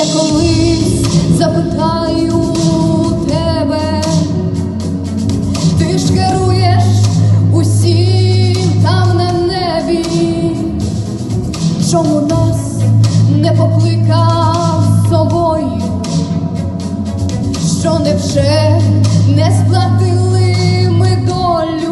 Я колись запитаю тебе. Ти ж керуєш усім там на небі, чому нас не покликав з собою, що невже не сплатили ми долю,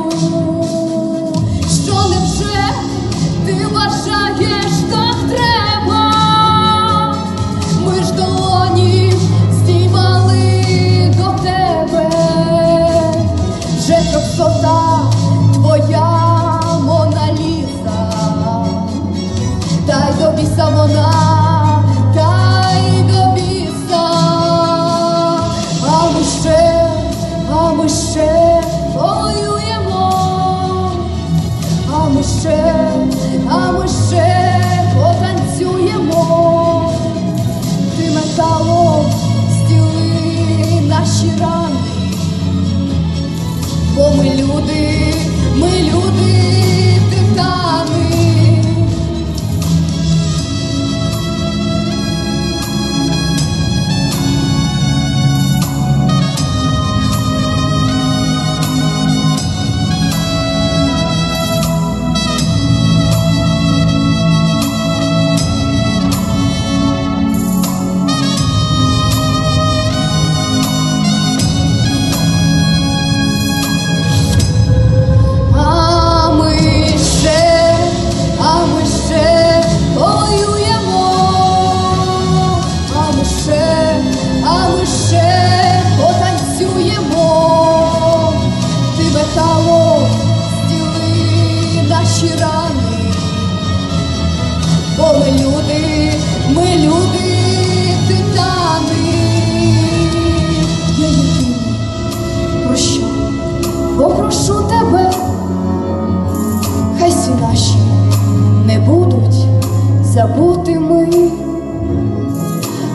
забутими,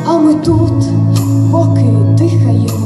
а ми тут, поки дихаємо